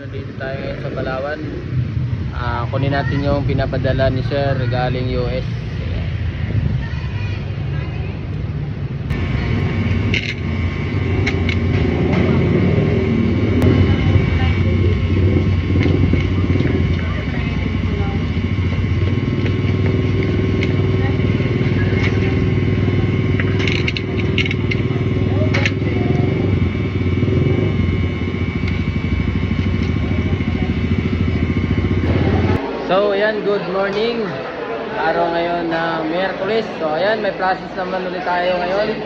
nandito tayo ngayon sa Palawan. Ah, kunin natin yung pinapadala ni Sir galing US. So, ayan, good morning. Araw ngayon na Miyerkules. So, ayan, may process naman ulit tayo ngayon.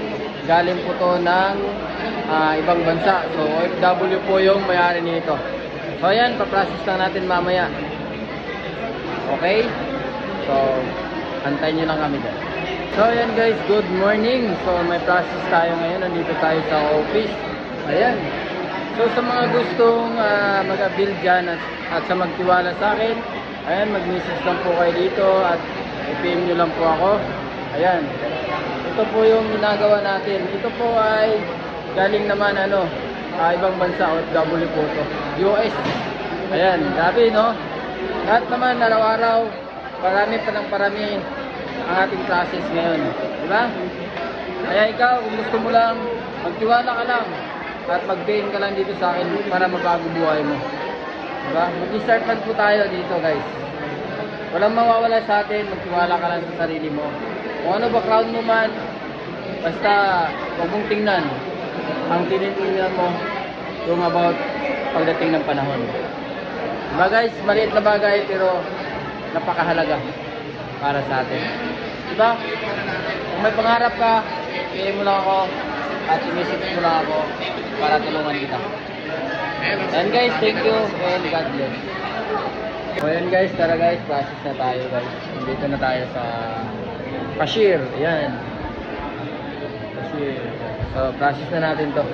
Galing po to ng ah, ibang bansa. So, OFW po yung may-ari nito. So, ayan, paprocess lang natin mamaya. Okay? So, antayin nyo lang kami dyan. So, ayan guys, good morning. So, may process tayo ngayon. Nandito tayo sa office. Ayan. So, sa mga gustong ah, mag-build dyan at, at sa magtiwala sa akin, ayan, mag-message lang po kayo dito at i-PM nyo lang po ako. Ayan. Ito po yung ginagawa natin. Ito po ay galing naman ano, ah, ibang bansa o W po to. US. Ayan, grabe no? Lahat naman araw-araw, parami pa ng parami ang ating classes ngayon. Di ba? Kaya ikaw, kung gusto mo lang, magtiwala ka lang at mag-paying ka lang dito sa akin para mabago buhay mo. Di ba? Mag-start lang po tayo dito guys. Walang mawawala sa atin, magtiwala ka lang sa sarili mo. Kung ano background mo man, basta huwag mong tingnan. Ang tinitingnan mo, yung about pagdating ng panahon. Diba guys, maliit na bagay pero napakahalaga para sa atin. Diba? Kung may pangarap ka, PM mo lang ako at i-message mo lang ako para tulungan kita. And guys, thank you and God bless. So ayan guys, tara guys, process na tayo guys. Dito na tayo sa cashier. Ayan. Cashier. So process na natin to.